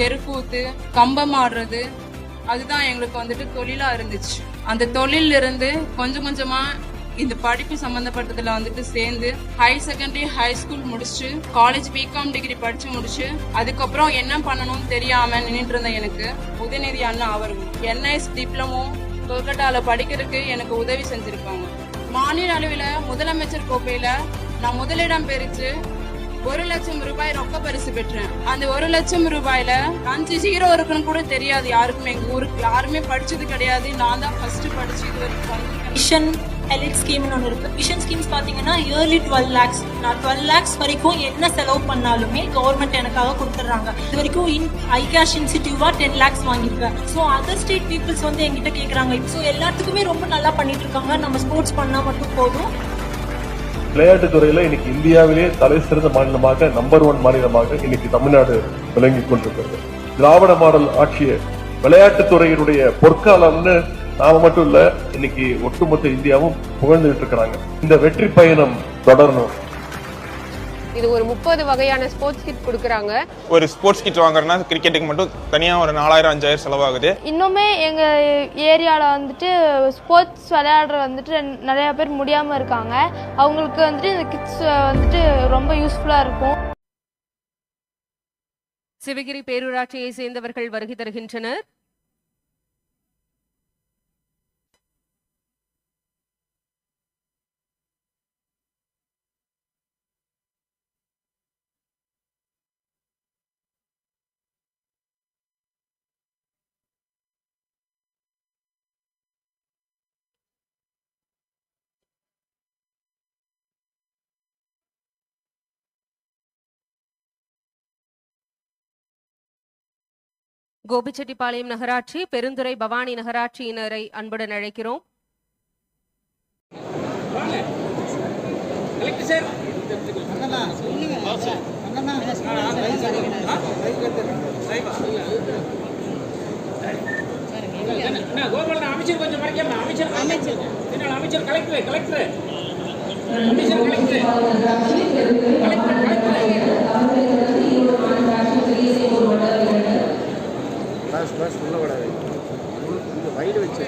தெருக்கூத்து கம்பம் ஆடுறது அதுதான் எங்களுக்கு வந்துட்டு தொழிலா இருந்துச்சு. அந்த தொழில இருந்து கொஞ்சம் கொஞ்சமா இந்த படிப்பு சம்பந்தப்பட்டதுல வந்துட்டு சேர்ந்து ஹை செகண்டரி ஹை ஸ்கூல் முடிச்சு காலேஜ் பிகாம் டிகிரி படிச்சு முடிச்சு அதுக்கப்புறம் என்ன பண்ணணும்னு தெரியாம நின்றுட்டு இருந்த எனக்கு உதயநிதி அண்ணா அவர்கள். என்ஐஎஸ் டிப்ளமோ கொல்கட்டால படிக்கிறதுக்கு எனக்கு உதவி செஞ்சிருக்காங்க. மாநில அளவில் முதலமைச்சர் கோப்பையில நான் முதலிடம் பெறுச்சு ஒரு லட்சம் ரூபாய் ரொக்க பரிசு பெற்றேன். அந்த ஒரு லட்சம் ரூபாயில அஞ்சு ஜீரோ இருக்குன்னு கூட தெரியாது யாருக்குமே. எங்க ஊருக்கு யாருமே படிச்சது கிடையாது. நான் தான் ஃபர்ஸ்ட் படிச்சு இது வரைக்கும் மிஷன் விஷன் எலிட் ஸ்கீம்னு ஒன்று இருக்கு. மிஷன் ஸ்கீம்ஸ் பார்த்தீங்கன்னா இயர்லி டுவெல் லேக்ஸ் நான் டுவெல் லேக்ஸ் வரைக்கும் என்ன செலவு பண்ணாலுமே கவர்மெண்ட் எனக்காக கொடுத்துட்றாங்க. இது வரைக்கும் இன் ஐ கேஷ் இன்ஸ்டிடியூவா டென் லேக்ஸ் வாங்கியிருக்கேன். ஸோ அதர் ஸ்டேட் பீப்புள்ஸ் வந்து எங்கிட்ட கேட்குறாங்க ஸோ எல்லாத்துக்குமே ரொம்ப நல்லா பண்ணிட்டு இருக்காங்க. நம்ம ஸ்போர்ட்ஸ் பண்ணால் மட்டும் போதும். விளையாட்டுத் துறையில இன்னைக்கு இந்தியாவிலேயே தலை சிறந்த மாநிலமாக நம்பர் ஒன் மாநிலமாக இன்னைக்கு தமிழ்நாடு விளங்கி கொண்டிருக்கிறது. திராவிட மாடல் ஆட்சியை விளையாட்டுத்துறையினுடைய பொற்காலம்னு நாம மட்டும் இல்ல இன்னைக்கு ஒட்டுமொத்த இந்தியாவும் புகழ்ந்துகிட்டு இருக்கிறாங்க. இந்த வெற்றி பயணம் தொடரணும். இது ஒரு முப்பது வகையான ஸ்போர்ட்ஸ் கிட் கொடுக்குறாங்க. ஒரு ஸ்போர்ட்ஸ் கிட் வாங்குறதுனா கிரிக்கெட்டுக்கு மட்டும் தனியாக ஒரு நாலாயிரம் அஞ்சாயிரம் செலவாகுது. இன்னுமே எங்கள் ஏரியாவில் வந்துட்டு ஸ்போர்ட்ஸ் விளையாடுற வந்துட்டு நிறையா பேர் முடியாமல் இருக்காங்க. அவங்களுக்கு வந்துட்டு இந்த கிட்ஸ் வந்துட்டு ரொம்ப யூஸ்ஃபுல்லாக இருக்கும். சிவகிரி பேரூராட்சியை சேர்ந்தவர்கள் வருகை தருகின்றனர். கோபிச்செட்டிப்பாளையம் நகராட்சி பெருந்துறை பவானி நகராட்சியினரை அன்புடன் அழைக்கிறோம். அமைச்சர் கொஞ்சம் அமைச்சர் அமைச்சர் கலெக்டர் கலெக்டர் அமைச்சர் கலெக்டர். பஸ் பஸ் உள்ள விடாது கொஞ்சம் வைடு வச்சு